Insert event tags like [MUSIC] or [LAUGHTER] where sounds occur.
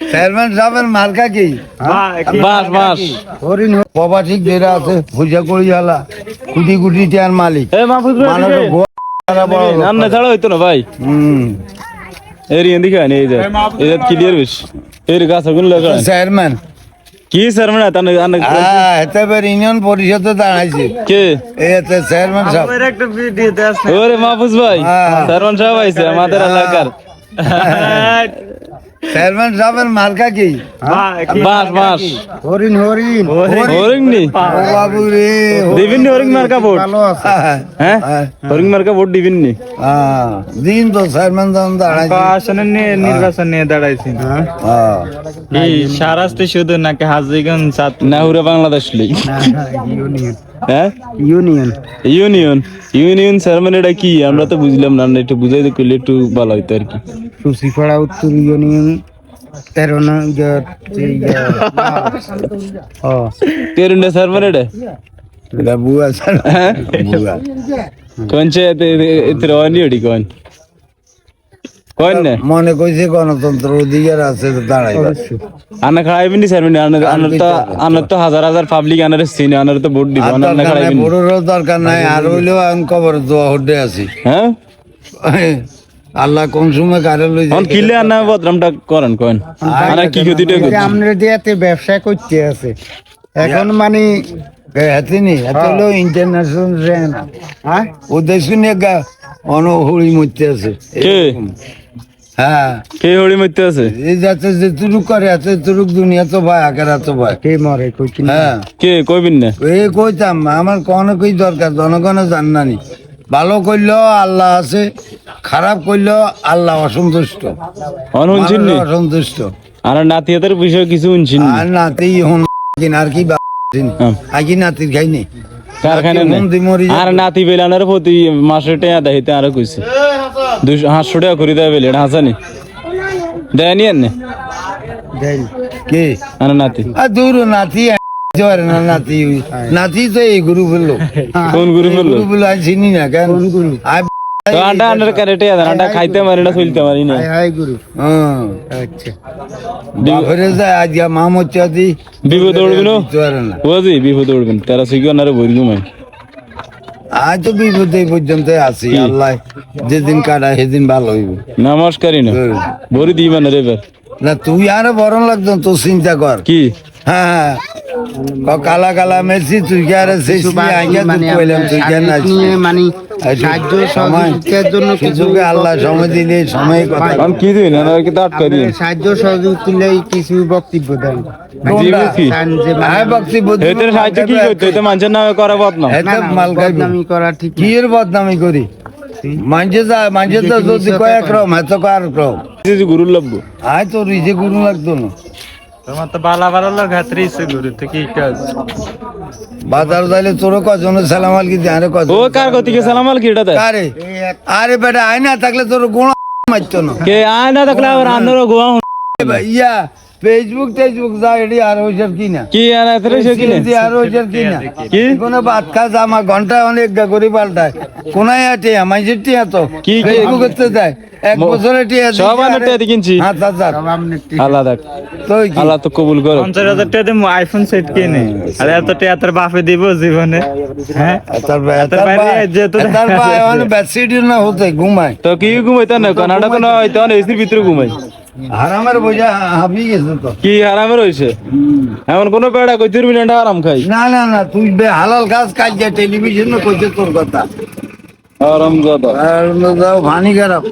Chairman সাহেবের মার্কা কি? বাস বাস। হরিণ প্রবাসী যেটা আছে পূজা করি জ্বালা কোটি কোটি টিয়ার মালিক। রান্না ছাড়া হইতো না ভাই। হুম। এর এদিকে আনি এই যে। এই ক্লিয়ার বেশ এর গাছ আগুন লাগা চেয়ারম্যান। কি স্যার মানে তানে আনে হ্যাঁ এতে এবার ইউনিয়ন পরিষদে দাঁড়াইছে। কে? এই এতে চেয়ারম্যান সাহেব। ওরে মাহফুজ ভাই। হ্যাঁ। সারমান সাহেব আইছে আমাদের এলাকার। চেয়ারম্যান সাহেবের মার্কা কি? বাস বাস। হরিণ হরিণ। হরিং নি? বাবু রে দিবিন নি হরিং মার্কা ভোট? ভালো আছে। হ্যাঁ হ্যাঁ। হরিং মার্কা ভোট দিবিন নি? হ্যাঁ, দিন তো চেয়ারম্যান যখন দাঁড়াইছে। আসনে নিয়ে নির্বাচন নিয়ে দাঁড়াইছি। হ্যাঁ। এই সারাস্তে শুধু নাকি হাজিগঞ্জ সাত নাহুরা বাংলাদেশ লিগ। হ্যাঁ? ইউনিয়ন। ইউনিয়ন। ইউনিয়ন স্যার এটা কি? আমরা তো বুঝলাম না একটু বুঝাই দিতে করলে একটু ভালো হইতো আর কি। সুসিপাড়া উত্তর ইউনিয়ন তেরো নং তেরুন্ডা মানে এটা এটা বুয়া হ্যাঁ? বুয়া। কোনছে এতে রওয়ানি ওডি কোন? কোন না? মনে কইছে গণতন্ত্র অধিকার আছে তো দাঁড়াই আনা খাড়াইবেন স্যার মানে আনার তো আনার তো হাজার হাজার পাবলিক আনার সিনে আনার তো ভোট দিব আনার না খাড়াইবেন বড়োরও দরকার নাই আর হইলেও আমি কবর দোয়া হড্ডে আছি। হ্যাঁ। আল্লাহ কোন সময় কারে লই কিলে আনা বদনামটা করেন কোন আনা কি ক্ষতিটা করছি? আমরা দিয়াতে ব্যবসা করতে আছে এখন মানে হাতিনি হাতে হলো ইন্টারন্যাশনাল ট্রেন হ্যাঁ? ও দেশ নিয়ে গা অনহরি মরতে আছে কে? হ্যাঁ। কে হড়ি মরতে আছে? এই যাতে যে তুরুক করে এত তুরুক দুনিয়া তো ভাই ভাই। কে মরে কই হ্যাঁ। কে কইবেন না? এই কইতাম আমার কোনো কই দরকার জনগণে জানানি ভালো করলেও আল্লাহ আছে খারাপ করলেও আল্লাহ অসন্তুষ্ট। অসন্তুষ্ট। আর নাতিহাতের বিষয়ে কিছু শুনছেন আর নাতি হন আর কি হ্যাঁ। আগে নাতির খাইনি। আর নাতি বেলানোর প্রতি টাকা আরও কইছে। দুশো টাকা করে দেয় বেলে এটা হাসানি? দেয়নি আর কে? আর নাতি? আর দূর নাতি জোয়ার না নাতি নাতি তো এই গুরু বলল। [LAUGHS] কোন গুরু বলল? গুরু বলল আমি চিনি না কেন? তো আন্ডা আন্ডার কারেটে আছে আন্ডা খাইতে পারি না চলতে পারি না। হাই হাই গুরু। হ্যাঁ। আচ্ছা। বাপরে যায় আজ মামা চাদি বিপদ না? বিপদ উঠবেন তারা না বই ঘুমাই আজ তো বিপদ এই পর্যন্ত আছি আল্লাহ যেদিন কাটা সেদিন ভালো হইব। নমস্কারই না। বড়ি দিবা না রে এবার। না তুই আরও বরণ লাগতো তো চিন্তা কর। কি? হ্যাঁ ক কালা কালা মেসি তুই কে আরে শেষ আগে মানে তুই কইলাম তুই কেন সার্বিক নিয়ে মানে সাহায্য সহযোগিতার জন্য কিছু সুযোগে আল্লাহ সময় দিলে সময় কথা আমি কি দিই না কি তো আটকা সাহায্য সহযোগিতা কিছু বক্তব্য দেন করা বদনাম করা করি তো যদি কয়েক রকম এত কার রকম গুরুর লব্ব আয় তো রিজে গুরু লাগতো না তোমার তো বালা বালা লোক হাতরে ইচ্ছে গুরু তো কি কাজ? বাজার যাইলে তোর কজন সালাম আলকি আরে কজন? ও কার গতিকে সালাম আল কি এটা? কারে? আরে বেটা আয় থাকলে তোর গুণ মারতো না। কে আয় থাকলে আবার আন্নারও গোয়া ইয়া ফেসবুক টেসবুক যা এটি আর হইছার কি না? কি আর সে কিনে আর হইছার কি না? কি? কোনো ভাত খাস আমার ঘণ্টা অনেক গা করে পাল্টায়। কোনায় আটে আমাইছের টিয়া তো। কি? ফেসবুক করতে যায়। এক বছরে টিয়া সব টিয়া কিনছি। হাত হাজার আল্লাহ দেখ। তো কি? আল্লাহ তো কবুল করো পঞ্চাশ হাজার টাকা দিয়ে আইফোন সেট কিনে। আর এত তোর বাপে দিব জীবনে। হ্যাঁ? তার ভাই তার ভাই যেহেতু- তার ভাই বেডশিট না হতে ঘুমায়। তো কি ঘুমাইতে না? কানাডা তো না হইতো না এসির ভিতরে ঘুমাই হারামের বোঝা হাবি গেছে তো। কি আরামে রইছে এমন কোন পেড়া কই তিন মিনিট আরাম খাই। না না না তুই বে হালাল কাজ কাজ যা টেলিভিশনে কইছে তোর কথা। আরাম দাদা আর ভানি খারাপ।